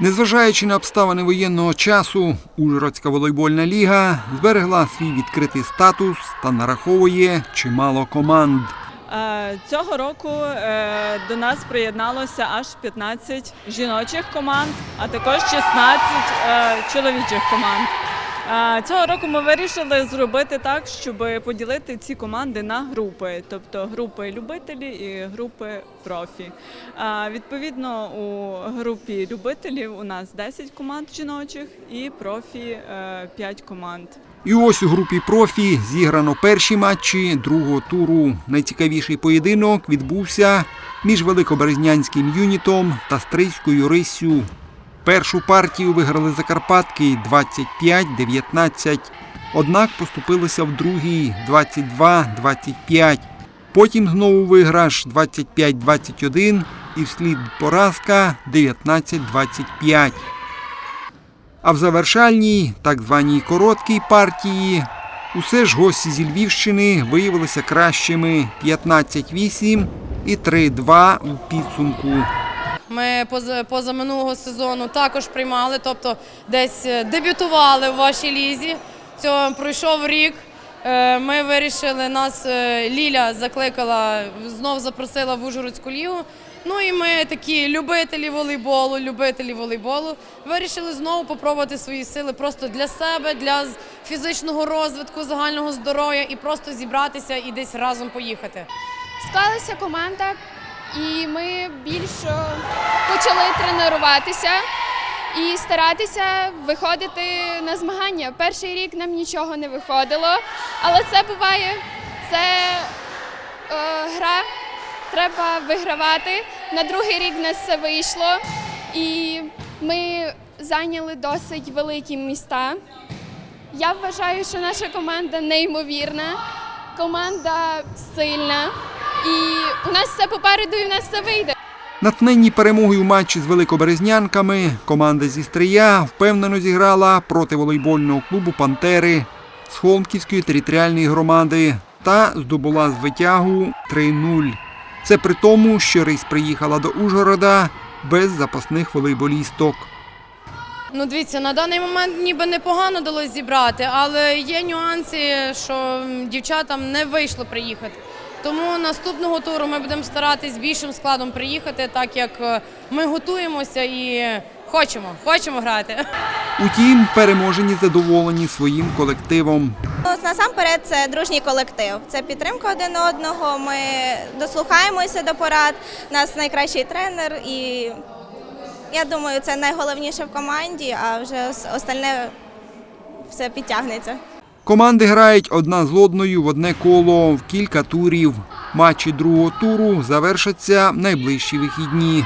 Незважаючи на обставини воєнного часу, Ужгородська волейбольна ліга зберегла свій відкритий статус та нараховує чимало команд. Е, Цього року е, до нас приєдналося аж 15 жіночих команд, а також 16 е, чоловічих команд. Е, Цього року ми вирішили зробити так, щоб поділити ці команди на групи, тобто групи любителі і групи профі. Е, Відповідно, у групі любителів у нас 10 команд жіночих і профі 5 команд. І ось у групі профі зіграно перші матчі другого туру. Найцікавіший поєдинок відбувся між Великоберезнянським юнітом та Стрийською Риссю. Першу партію виграли Закарпатки 25-19. Однак поступилися в другій 22-25. Потім знову виграш 25-21 і вслід поразка 19-25. А в завершальній, так званій короткій партії, усе ж гості зі Львівщини виявилися кращими 15-8 і 3-2 у підсумку. Ми поза, поза минулого сезону також приймали, тобто десь е, дебютували в вашій лізі. Цього пройшов рік. Е, Ми вирішили, нас е, Ліля закликала, знов запросила в Ужгородську лігу. Ну і ми такі любителі волейболу, любителі волейболу, вирішили знову попробувати свої сили просто для себе, для фізичного розвитку, загального здоров'я і просто зібратися і десь разом поїхати. Склалася команда, і ми більше почали тренуватися і старатися виходити на змагання. Перший рік нам нічого не виходило, але це буває. Це е, гра, треба вигравати. На другий рік нас все вийшло, і ми зайняли досить великі міста. Я вважаю, що наша команда неймовірна, команда сильна, і у нас все попереду, і в нас все вийде. Натхненні перемогою у матчі з великоберезнянками команда зі Стрия впевнено зіграла проти волейбольного клубу Пантери з Холмківської територіальної громади та здобула звитягу 3-0. Це при тому, що рейс приїхала до Ужгорода без запасних волейболісток. Ну, дивіться, на даний момент ніби непогано вдалося зібрати, але є нюанси, що дівчатам не вийшло приїхати. Тому наступного туру ми будемо старатись більшим складом приїхати, так як е, ми готуємося і хочемо, хочемо грати. Утім, переможені задоволені своїм колективом. Ну, Насамперед, це дружній колектив. Це підтримка один одного. Ми дослухаємося до порад. У нас найкращий тренер, і я думаю, це найголовніше в команді, а вже остальне все підтягнеться. Команди грають одна з одною в одне коло в кілька турів. Матчі другого туру завершаться найближчі вихідні.